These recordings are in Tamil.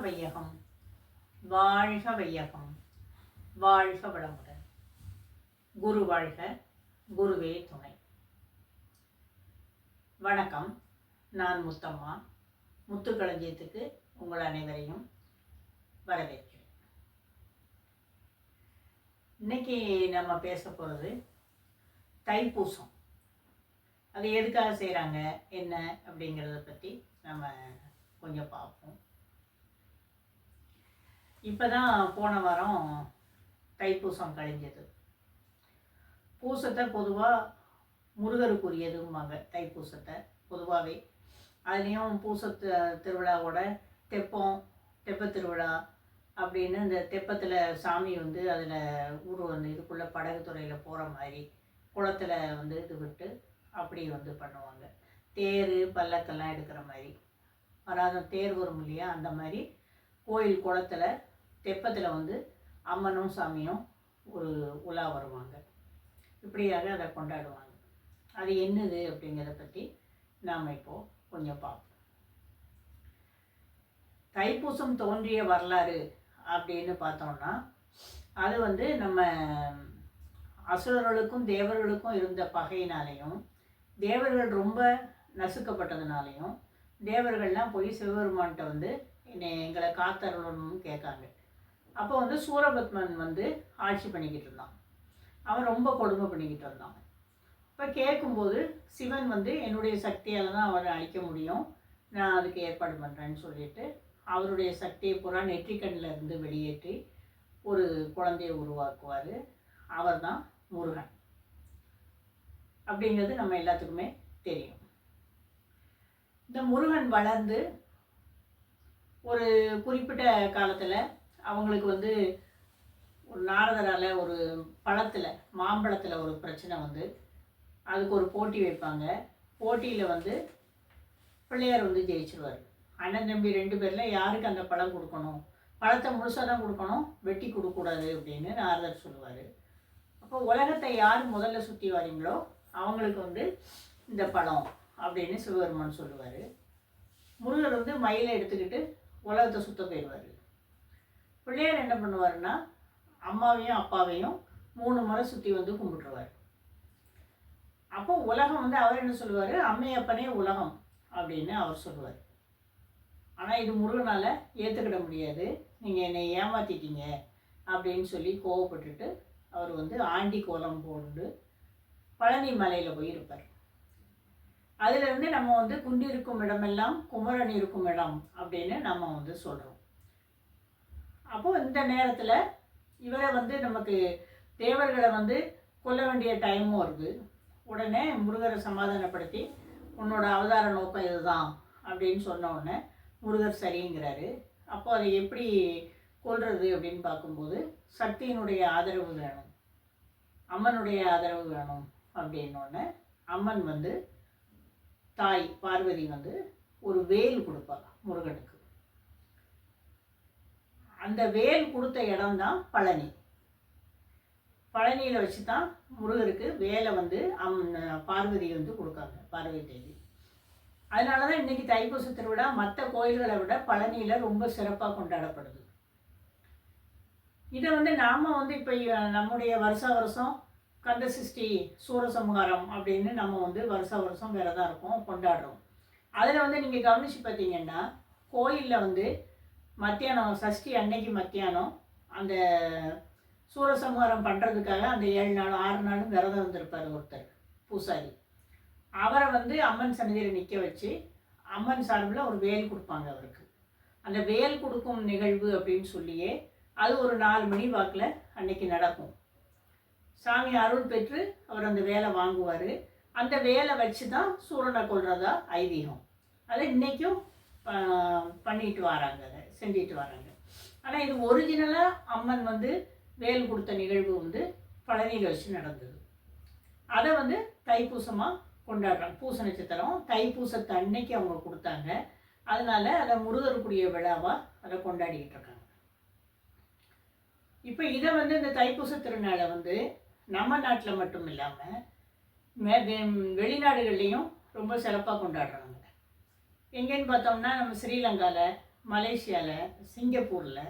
வையகம். வாழ்க வையகம். வாழ்க வளமுடன். குரு வாழ்க குருவே துணை. வணக்கம். நான் முத்தம்மா. முத்துக்களஞ்சியத்துக்கு உங்கள் அனைவரையும் வரவேற்கிறேன். இன்னைக்கு நம்ம பேச போகிறது தைப்பூசம். அது எதுக்காக செய்கிறாங்க என்ன அப்படிங்கிறத பற்றி நம்ம கொஞ்சம் பார்ப்போம். இப்போ தான் போன வாரம் தைப்பூசம் கழிஞ்சது. பூசத்தை பொதுவாக முருகருக்குரியதும்பாங்க தைப்பூசத்தை பொதுவாகவே அதுலேயும் பூசத்து திருவிழாவோட தெப்பம் தெப்பத்திருவிழா அப்படின்னு இந்த தெப்பத்தில் சாமி வந்து அதில் ஊர் வந்து இதுக்குள்ளே படகு துறையில் போகிற மாதிரி குளத்துல வந்து இது விட்டு அப்படி வந்து பண்ணுவாங்க. தேர் பல்லக்கெல்லாம் எடுக்கிற மாதிரி. வராத தேர் வரும் இல்லையா? அந்த மாதிரி கோயில் குளத்தில் தெப்பத்தில் வந்து அம்மனும் சாமியும் ஒரு உலா வருவாங்க. இப்படியாக அதை கொண்டாடுவாங்க. அது என்னது அப்படிங்கிறத பற்றி நாம் இப்போது கொஞ்சம் பார்ப்போம். தைப்பூசம் தோன்றிய வரலாறு அப்படின்னு பார்த்தோம்னா அது வந்து நம்ம அசுரர்களுக்கும் தேவர்களுக்கும் இருந்த பகையினாலையும் தேவர்கள் ரொம்ப நசுக்கப்பட்டதுனாலையும் தேவர்கள்லாம் போய் சிவபெருமான்கிட்ட வந்து என்னை எங்களை காத்தரணும்னு கேட்காங்க. அப்போ வந்து சூரபத்மன் வந்து ஆட்சி பண்ணிக்கிட்டு இருந்தான். அவன் ரொம்ப கொடுமை பண்ணிக்கிட்டு இருந்தான். இப்போ கேட்கும்போது சிவன் வந்து என்னுடைய சக்தியால் தான் அவரை அழிக்க முடியும். நான் அதுக்கு ஏற்பாடு பண்ணுறேன்னு சொல்லிட்டு அவருடைய சக்தியை பூரா நெற்றிக்கண்ணில் இருந்து வெளியேற்றி ஒரு குழந்தையை உருவாக்குவார். அவர் தான் முருகன். அப்படிங்கிறது நம்ம எல்லாத்துக்குமே தெரியும். இந்த முருகன் வளர்ந்து ஒரு குறிப்பிட்ட காலத்தில் அவங்களுக்கு வந்து ஒரு நாரதரால் ஒரு பழத்தில் மாம்பழத்தில் ஒரு பிரச்சனை வந்து அதுக்கு ஒரு போட்டி வைப்பாங்க. போட்டியில் வந்து பிள்ளையார் வந்து ஜெயிச்சிருவார். அண்ணன் தம்பி ரெண்டு பேரில் யாருக்கு அந்த பழம் கொடுக்கணும்? பழத்தை முழுசாக தான் கொடுக்கணும் வெட்டி கொடுக்கக்கூடாது அப்படின்னு நாரதர் சொல்லுவார். அப்போ உலகத்தை யார் முதல்ல சுற்றி வரீங்களோ அவங்களுக்கு வந்து இந்த பழம் அப்படின்னு சிவபெருமான் சொல்லுவார். முருகர் வந்து மயிலை எடுத்துக்கிட்டு உலகத்தை சுத்த போயிடுவார். பிள்ளையார் என்ன பண்ணுவாருன்னா அம்மாவையும் அப்பாவையும் மூணு முறை சுற்றி வந்து கும்பிட்டுருவார். அப்போ உலகம் வந்து அவர் என்ன சொல்லுவார்? அம்மையப்பனே உலகம் அப்படின்னு அவர் சொல்லுவார். ஆனால் இது முருகனால் ஏற்றுக்கிட முடியாது. நீங்கள் என்னை ஏமாற்றிட்டீங்க அப்படின்னு சொல்லி கோவப்பட்டுட்டு அவர் வந்து ஆண்டி கோலம் போட்டு பழனி மலையில் போய் இருப்பார். அதிலிருந்து நம்ம வந்து குண்டிருக்கும் இடமெல்லாம் குமரன் இருக்கும் இடம் அப்படின்னு நம்ம வந்து சொல்கிறோம் அப்போ இந்த நேரத்தில் இவரை வந்து நமக்கு தேவர்களை வந்து கொல்ல வேண்டிய டைமும் வருது. உடனே முருகரை சமாதானப்படுத்தி உன்னோட அவதார நோக்கம் இதுதான் அப்படின்னு சொன்ன உடனே முருகர் சரிங்கிறாரு. அப்போ அதை எப்படி கொள்வது அப்படின்னு பார்க்கும்போது சக்தியினுடைய ஆதரவு வேணும் அம்மனுடைய ஆதரவு வேணும் அப்படின்னோடனே அம்மன் வந்து தாய் பார்வதி வந்து ஒரு வேல் கொடுப்பா முருகனுக்கு. அந்த வேல் கொடுத்த இடம்தான் பழனி. பழனியில் வச்சு தான் முருகருக்கு வேலை வந்து அம் பார்வதி வந்து கொடுக்காங்க பார்வதி தேவி. அதனால தான் இன்றைக்கி தைப்பூச திருவிழா மற்ற கோயில்களை விட பழனியில் ரொம்ப சிறப்பாக கொண்டாடப்படுது. இதை வந்து நாம் வந்து இப்போ நம்முடைய வருஷ வருஷம் கந்த சிருஷ்டி சூரசம்ஹாரம் அப்படின்னு நம்ம வந்து வருஷ வருஷம் விரதம் இருக்கோம் கொண்டாடுறோம். அதில் வந்து நீங்கள் கவனித்து பார்த்தீங்கன்னா கோயிலில் வந்து மத்தியானம் சஷ்டி அன்னைக்கு மத்தியானம் அந்த சூரசம்ஹாரம் பண்ணுறதுக்காக அந்த ஏழு நாள் ஆறு நாளும் விரதம் வந்திருப்பார் ஒருத்தர் பூசாரி. அவரை வந்து அம்மன் சன்னதியில் நிற்க வச்சு அம்மன் சார்பில் ஒரு வேல் கொடுப்பாங்க அவருக்கு. அந்த வேல் கொடுக்கும் நிகழ்வு அப்படின்னு சொல்லியே அது ஒரு நாலு மணி வாக்கில் அன்னைக்கு நடக்கும். சாமி அருள் பெற்று அவர் அந்த வேலை வாங்குவார். அந்த வேலை வச்சு தான் சூரனை கொள்றதா ஐதீகம். அது இன்றைக்கும் பண்ணிட்டு வராங்க அதை செஞ்சிட்டு வராங்க. ஆனால் இது ஒரிஜினலாக அம்மன் வந்து வேல் கொடுத்த நிகழ்வு வந்து பழனியில் வச்சு நடந்தது. அதை வந்து தைப்பூசமாக கொண்டாடுறாங்க. பூச நட்சத்திரம் தைப்பூசத்தை அன்னைக்கு அவங்க கொடுத்தாங்க. அதனால அதை முருகருக்குரிய விழாவாக அதை கொண்டாடிக்கிட்டு இருக்காங்க. இப்போ இதை வந்து இந்த தைப்பூச திருநாளை வந்து நம்ம நாட்டில் மட்டும் இல்லாமல் மே வெ- வெளிநாடுகள்லேயும் ரொம்ப சிறப்பாக கொண்டாடுறாங்க. எங்கேன்னு பார்த்தோம்னா நம்ம ஸ்ரீலங்காவில் மலேசியாவில் சிங்கப்பூரில்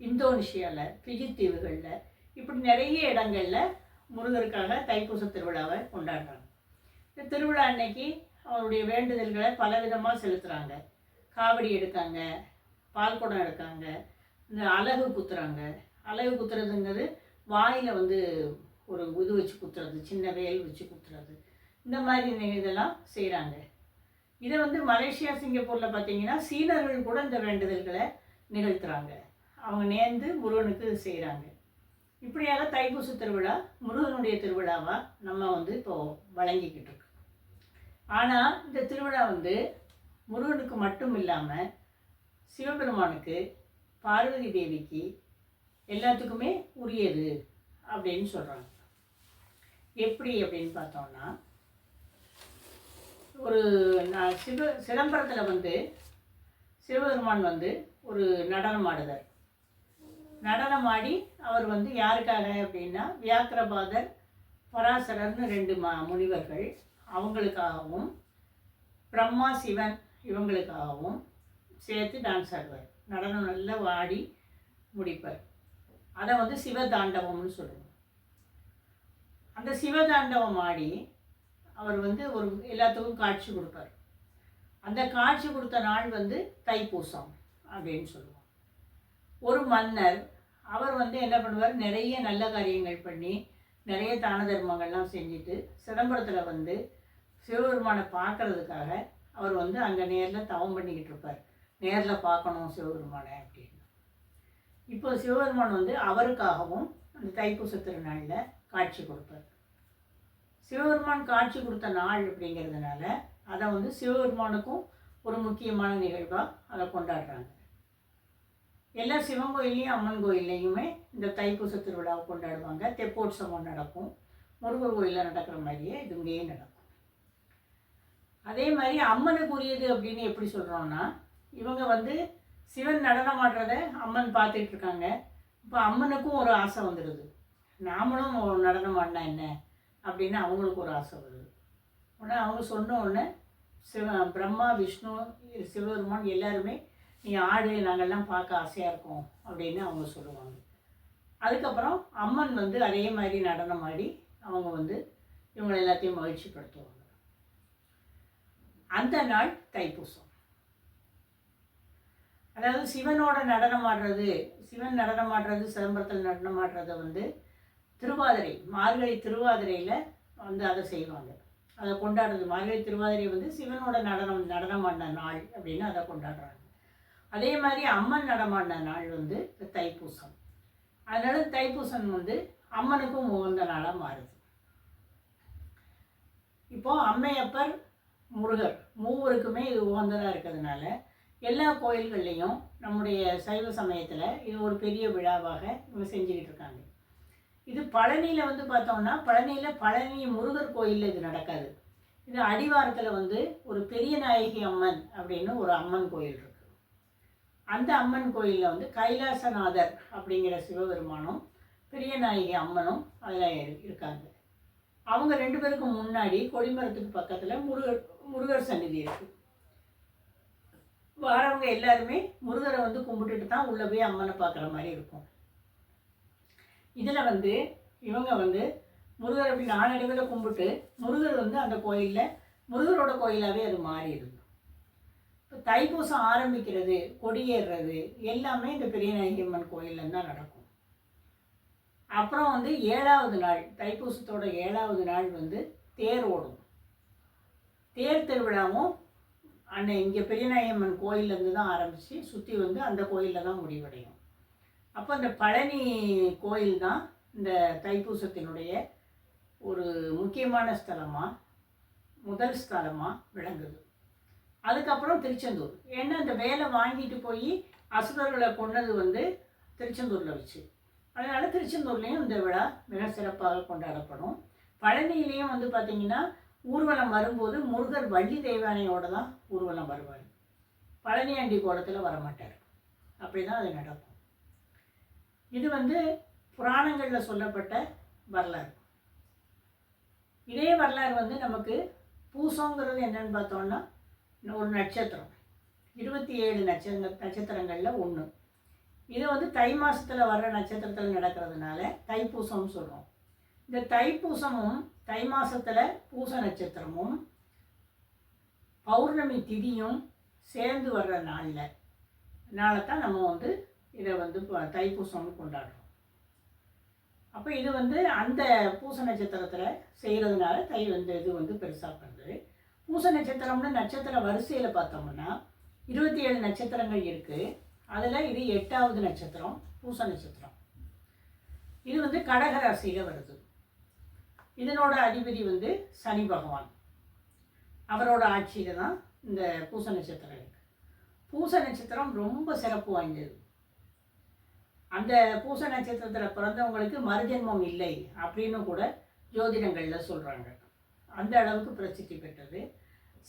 இந்தோனேஷியாவில் பிஜி தீவுகளில் இப்படி நிறைய இடங்களில் முருகருக்காக தைப்பூச திருவிழாவை கொண்டாடுறாங்க. இந்த திருவிழா அன்னைக்கு அவருடைய வேண்டுதல்களை பலவிதமாக செலுத்துகிறாங்க காவடி எடுக்காங்க பால் குடம் எடுக்காங்க இந்த அலகு குத்துறாங்க. அலகு குத்துறதுங்கிறது வாயில் வந்து ஒரு இது வச்சு குத்துறது சின்ன வேல் வச்சு குத்துறது. இந்த மாதிரி இதெல்லாம் செய்கிறாங்க இதை வந்து மலேசியா சிங்கப்பூரில் பார்த்தீங்கன்னா சீனர்கள் கூட இந்த வேண்டுதல்களை நிகழ்த்துறாங்க. அவங்க நேர்ந்து முருகனுக்கு செய்கிறாங்க இப்படியாக தைப்பூச திருவிழா முருகனுடைய திருவிழாவாக நம்ம வந்து இப்போது வழங்கிக்கிட்டு இருக்கோம் ஆனால் இந்த திருவிழா வந்து முருகனுக்கு மட்டும் இல்லாமல் சிவபெருமானுக்கு பார்வதி தேவிக்கு எல்லாத்துக்குமே உரியது அப்படின்னு சொல்கிறாங்க எப்படி அப்படின்னு பார்த்தோம்னா ஒரு சிவ சிதம்பரத்தில் வந்து சிவபெருமான் வந்து ஒரு நடனம் ஆடுதார் நடனம் ஆடி அவர் வந்து யாருக்காக அப்படின்னா வியாக்கிரபாதர் பராசரர்னு ரெண்டு மா முனிவர்கள் அவங்களுக்காகவும் பிரம்மா சிவன் இவங்களுக்காகவும் சேர்த்து டான்ஸ் ஆடுவார். நடனம் நல்லா வாடி முடிப்பார். அதை வந்து சிவதாண்டவம்னு சொல்லுவோம். அந்த சிவதாண்டவம் ஆடி அவர் வந்து ஒரு எல்லாத்துக்கும் காட்சி கொடுப்பார். அந்த காட்சி கொடுத்த நாள் வந்து தைப்பூசம் அப்படின்னு சொல்லுவோம். ஒரு மன்னர் அவர் வந்து என்ன பண்ணுவார்? நிறைய நல்ல காரியங்கள் பண்ணி நிறைய தான தர்மங்கள்லாம் செஞ்சுட்டு சிதம்பரத்தில் வந்து சிவபெருமானை பார்க்கறதுக்காக அவர் வந்து அங்கே நேரில் தவம் பண்ணிக்கிட்டு இருப்பார். நேரில் பார்க்கணும் சிவபெருமானை அப்படின்னு. இப்போ சிவபெருமான் வந்து அவருக்காகவும் அந்த தைப்பூச திருநாளில் காட்சி கொடுப்பார். சிவபெருமான் காட்சி கொடுத்த நாள் அப்படிங்கிறதுனால அதை வந்து சிவபெருமானுக்கும் ஒரு முக்கியமான நிகழ்வாக அதை கொண்டாடுறாங்க. எல்லா சிவன் கோயிலையும் அம்மன் கோயில்லையுமே இந்த தைப்பூச திருவிழாவை கொண்டாடுவாங்க. தெப்போற்சவம் நடக்கும். முருகர் கோயிலில் நடக்கிற மாதிரியே இது நடக்கும். அதே மாதிரி அம்மனுக்கு உரியது அப்படின்னு எப்படி சொல்கிறோம்னா இவங்க வந்து சிவன் நடனம் ஆடுறத அம்மன் பார்த்துட்டு இருக்காங்க. இப்போ அம்மனுக்கும் ஒரு ஆசை வந்துடுது. நாமளும் நடனம் ஆடினா என்ன? அப்படின்னு அவங்களுக்கு ஒரு ஆசை வருது. உடனே அவங்க சொன்ன உடனே சிவ பிரம்மா விஷ்ணு சிவபெருமான் எல்லாருமே நீ ஆடு நாங்கள்லாம் பார்க்க ஆசையாக இருக்கோம் அப்படின்னு அவங்க சொல்லுவாங்க. அதுக்கப்புறம் அம்மன் வந்து அதே மாதிரி நடனம் ஆடி அவங்க வந்து இவங்க எல்லாத்தையும் மகிழ்ச்சிப்படுத்துவாங்க. அந்த நாள் தைப்பூசம். அதாவது சிவனோட நடனம் ஆடுறது சிவன் நடனம் ஆடுறது சிதம்பரத்தில் நடனம் ஆடுறத வந்து திருவாதிரை மார்கழி திருவாதிரையில் வந்து அதை செய்வாங்க. அதை கொண்டாடுறது மார்கழி திருவாதிரை வந்து சிவனோட நடனம் நடனம் ஆடின நாள் அப்படின்னு அதை கொண்டாடுறாங்க. அதே மாதிரி அம்மன் நடமாடின நாள் வந்து தைப்பூசம். அதனால் தைப்பூசம் வந்து அம்மனுக்கும் உகந்த நாளாக மாறுது. இப்போது அம்மையப்பர் முருகர் மூவருக்குமே இது உகந்ததாக இருக்கிறதுனால எல்லா கோயில்கள்லேயும் நம்முடைய சைவ சமயத்தில் இது ஒரு பெரிய விழாவாக இவங்க செஞ்சுக்கிட்டு இருக்காங்க. இது பழனியில் வந்து பார்த்தோம்னா பழனியில் பழனி முருகர் கோயிலில் இது நடக்காது. இது அடிவாரத்தில் வந்து ஒரு பெரிய நாயகி அம்மன் அப்படின்னு ஒரு அம்மன் கோயில் இருக்கு. அந்த அம்மன் கோயிலில் வந்து கைலாசநாதர் அப்படிங்கிற சிவபெருமானும் பெரிய நாயகி அம்மனும் அதில் இருக்காங்க. அவங்க ரெண்டு பேருக்கும் முன்னாடி கொடிமரத்துக்கு பக்கத்தில் முருகர் முருகர் சந்நிதி இருக்குது வரவங்க எல்லாருமே முருகரை வந்து கும்பிட்டுட்டு தான் உள்ளே போய் அம்மனை பார்க்குற மாதிரி இருக்கும். இதில் வந்து இவங்க வந்து முருகர் அப்படி நாளடைவில் கும்பிட்டு முருகர் வந்து அந்த கோயிலில் முருகரோட கோயிலாகவே அது மாறிடுது இப்போ தைப்பூசம் ஆரம்பிக்கிறது கொடியேறுறது எல்லாமே இந்த பெரிய அம்மன் கோயிலில் தான் நடக்கும். அப்புறம் வந்து ஏழாவது நாள் தைப்பூசத்தோட ஏழாவது நாள் வந்து தேர் ஓடும். தேர் திருவிழாவும் அன்னை இங்கே பெரியநாயம்மன் கோயிலேருந்து தான் ஆரம்பித்து சுற்றி வந்து அந்த கோயிலில் தான் முடிவடையும். அப்போ இந்த பழனி கோயில் தான் இந்த தைப்பூசத்தினுடைய ஒரு முக்கியமான ஸ்தலமாக முதல் ஸ்தலமாக விளங்குது. அதுக்கப்புறம் திருச்செந்தூர். ஏன்னா இந்த வேலை வாங்கிட்டு போய் அசுரர்களை கொண்டது வந்து திருச்செந்தூரில் வச்சு. அதனால் திருச்செந்தூர்லேயும் இந்த விழா மிக சிறப்பாக கொண்டாடப்படும். பழனியிலையும் வந்து பார்த்திங்கன்னா ஊர்வலம் வரும்போது முருகர் வள்ளி தெய்வானையோட தான் ஊர்வலம் வருவார். பழனியாண்டி கோலத்தில் வரமாட்டார். அப்படி தான் அது நடக்கும். இது வந்து புராணங்களில் சொல்லப்பட்ட வரலாறு. இதே வரலாறு வந்து நமக்கு பூசங்கிறது என்னன்னு பார்த்தோம்னா ஒரு நட்சத்திரம். இருபத்தி ஏழு நட்சத்திர நட்சத்திரங்களில் ஒன்று இது வந்து தை மாதத்தில் வர்ற நட்சத்திரத்தில் நடக்கிறதுனால தைப்பூசம்னு சொல்கிறோம் இந்த தைப்பூசமும் தை மாதத்தில் பூச நட்சத்திரமும் பௌர்ணமி திதியும் சேர்ந்து வர்ற நாளில் அதனால தான் நம்ம வந்து இதை வந்து தைப்பூசம்னு கொண்டாடுறோம். அப்போ இது வந்து அந்த பூச நட்சத்திரத்தில் செய்கிறதுனால தை வந்து இது வந்து பெருசாக பண்ணுறது பூச நட்சத்திரம்னு நட்சத்திர வரிசையில் பார்த்தோம்னா இருபத்தி ஏழு நட்சத்திரங்கள் இருக்குது அதில் இது எட்டாவது நட்சத்திரம் பூச நட்சத்திரம். இது வந்து கடக ராசியில் வருது. இதனோட அதிபதி வந்து சனி பகவான். அவரோட ஆட்சியில் தான் இந்த பூச நட்சத்திரம் இருக்குது பூச நட்சத்திரம் ரொம்ப சிறப்பு வாய்ந்தது. அந்த பூச நட்சத்திரத்தில் பிறந்தவங்களுக்கு மறுஜென்மம் இல்லை அப்படின்னு கூட ஜோதிடங்களில் சொல்கிறாங்க அந்த அளவுக்கு பிரசித்தி பெற்றது.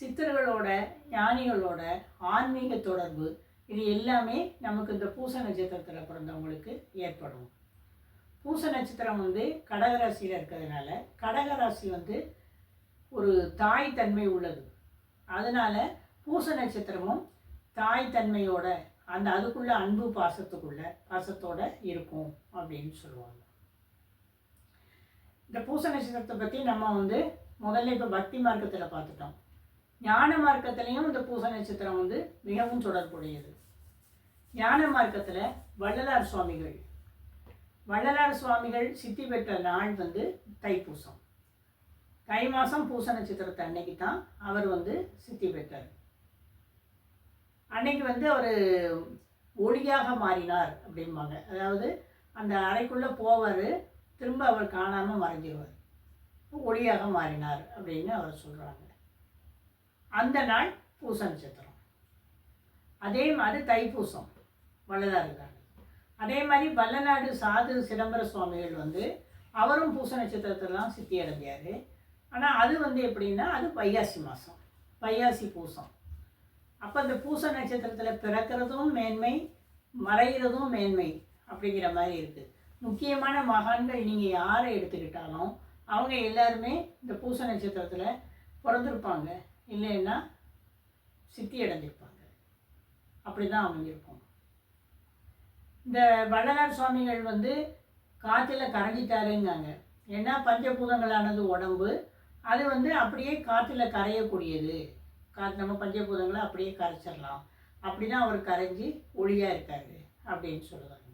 சித்தர்களோட ஞானிகளோட ஆன்மீக தொடர்பு இது எல்லாமே நமக்கு இந்த பூச நட்சத்திரத்தில் பிறந்தவங்களுக்கு ஏற்படும். பூச நட்சத்திரம் வந்து கடகராசியில் இருக்கிறதுனால கடகராசி வந்து ஒரு தாய் தன்மை உள்ளது. அதனால் பூச நட்சத்திரமும் தாய் தன்மையோட அந்த அதுக்குள்ள அன்பு பாசத்துக்குள்ள பாசத்தோட இருக்கும் அப்படின்னு சொல்லுவாங்க. இந்த பூச நட்சத்திரத்தை பற்றி நம்ம வந்து முதல்ல இப்போ பக்தி மார்க்கத்தில் பார்த்துட்டோம். ஞான மார்க்கத்திலையும் இந்த பூச நட்சத்திரம் வந்து மிகவும் தொடர்புடையது. ஞான மார்க்கத்தில் வள்ளலார் சுவாமிகள். வள்ளலார் சுவாமிகள் சித்தி பெற்ற நாள் வந்து தைப்பூசம். தை மாதம் பூச நட்சத்திரத்தை அன்னைக்கு தான் அவர் வந்து சித்தி பெற்றார். அன்னைக்கு வந்து அவர் ஒளியாக மாறினார் அப்படிம்பாங்க. அதாவது அந்த அறைக்குள்ளே போவார் திரும்ப அவர் காணாமல் மறைஞ்சிருவார். ஒளியாக மாறினார் அப்படின்னு அவர் சொல்கிறாங்க அந்த நாள் பூச நட்சத்திரம் அதே மாதிரி தைப்பூசம் வள்ளலார் இருக்காங்க அதே மாதிரி வல்லநாடு சாது சிதம்பர சுவாமிகள் வந்து அவரும் பூச நட்சத்திரத்திலாம் சித்தி அடைஞ்சார். ஆனால் அது வந்து எப்படின்னா அது பையாசி மாதம் பையாசி பூசம். அப்போ அந்த பூச நட்சத்திரத்தில் பிறக்கிறதும் மேன்மை மறைகிறதும் மேன்மை அப்படிங்கிற மாதிரி இருக்குது முக்கியமான மகான்கள் நீங்கள் யாரை எடுத்துக்கிட்டாலும் அவங்க எல்லாருமே இந்த பூச நட்சத்திரத்தில் பிறந்திருப்பாங்க. இல்லைன்னா சித்தி அடைஞ்சிருப்பாங்க. அப்படி தான் அமைஞ்சிருக்கும் இந்த வள்ளலார் சுவாமிகள் வந்து காற்றுல கரைஞ்சிட்டாருங்காங்க. ஏன்னா பஞ்சபூதங்களானது உடம்பு. அது வந்து அப்படியே காற்றுல கரையக்கூடியது. நம்ம பஞ்சபூதங்களை அப்படியே கரைச்சிடலாம். அப்படி தான் அவர் கரைஞ்சி ஒளியாக இருக்காரு அப்படின்னு சொல்லுவாங்க.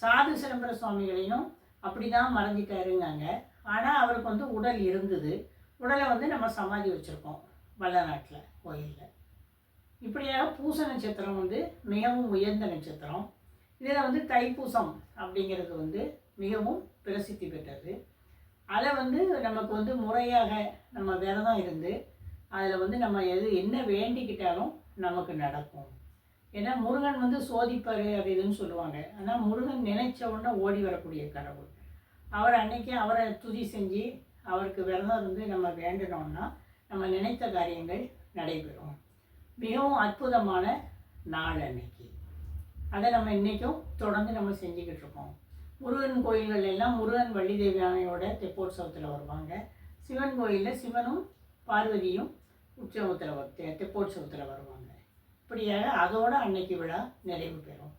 சாது சிதம்பர சுவாமிகளையும் அப்படி தான் மறைஞ்சிட்டாருங்காங்க ஆனால் அவருக்கு வந்து உடல் இருந்தது. உடலை வந்து நம்ம சமாதி வச்சுருக்கோம் வல்லநாட்டில் கோயிலில். இப்படியாக பூச நட்சத்திரம் வந்து மிகவும் உயர்ந்த நட்சத்திரம். இதில் வந்து தைப்பூசம் அப்படிங்கிறது வந்து மிகவும் பிரசித்தி பெற்றது. அதை வந்து நமக்கு வந்து முறையாக நம்ம விரதம் இருந்து அதில் வந்து நம்ம எது என்ன வேண்டிக்கிட்டாலும் நமக்கு நடக்கும். ஏன்னா முருகன் வந்து சோதிப்பார் அது இதுன்னு சொல்லுவாங்க. ஆனால் முருகன் நினைச்ச உடனே ஓடி வரக்கூடிய கடவுள். அவர் அன்னைக்கு அவரை துதி செஞ்சு அவருக்கு விரதம் இருந்து நம்ம வேண்டினோம்னா நம்ம நினைத்த காரியங்கள் நடைபெறும். மிகவும் அற்புதமான நாள் அன்னைக்கு. அதை நம்ம இன்றைக்கும் தொடர்ந்து நம்ம செஞ்சுக்கிட்டு இருக்கோம். முருகன் கோயில்கள் எல்லாம் முருகன் வள்ளி தேவியானையோட தெப்போற்சவத்தில் வருவாங்க. சிவன் கோயிலில் சிவனும் பார்வதியும் உற்சவத்தில் வ- தெப்போற்சவத்தில் வருவாங்க. இப்படியாக அதோட அன்னைக்கு விழா நிறைவு பெறும்.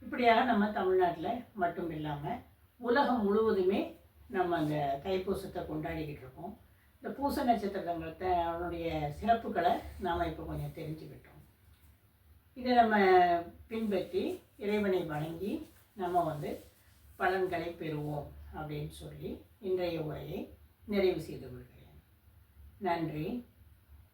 இப்படியாக நம்ம தமிழ்நாட்டில் மட்டும் இல்லாமல் உலகம் முழுவதுமே நம்ம அந்த தைப்பூசத்தை கொண்டாடிக்கிட்டு இருக்கோம். இந்த பூச நட்சத்திரத்தை அவனுடைய சிறப்புகளை நாம் இப்போ கொஞ்சம் தெரிஞ்சுக்கிட்டோம். இதை நம்ம பின்பற்றி இறைவனை வணங்கி நம்ம வந்து பலன்களை பெறுவோம் அப்படின்னு சொல்லி இன்றைய உரையை நிறைவு செய்து கொள்கிறேன். நன்றி.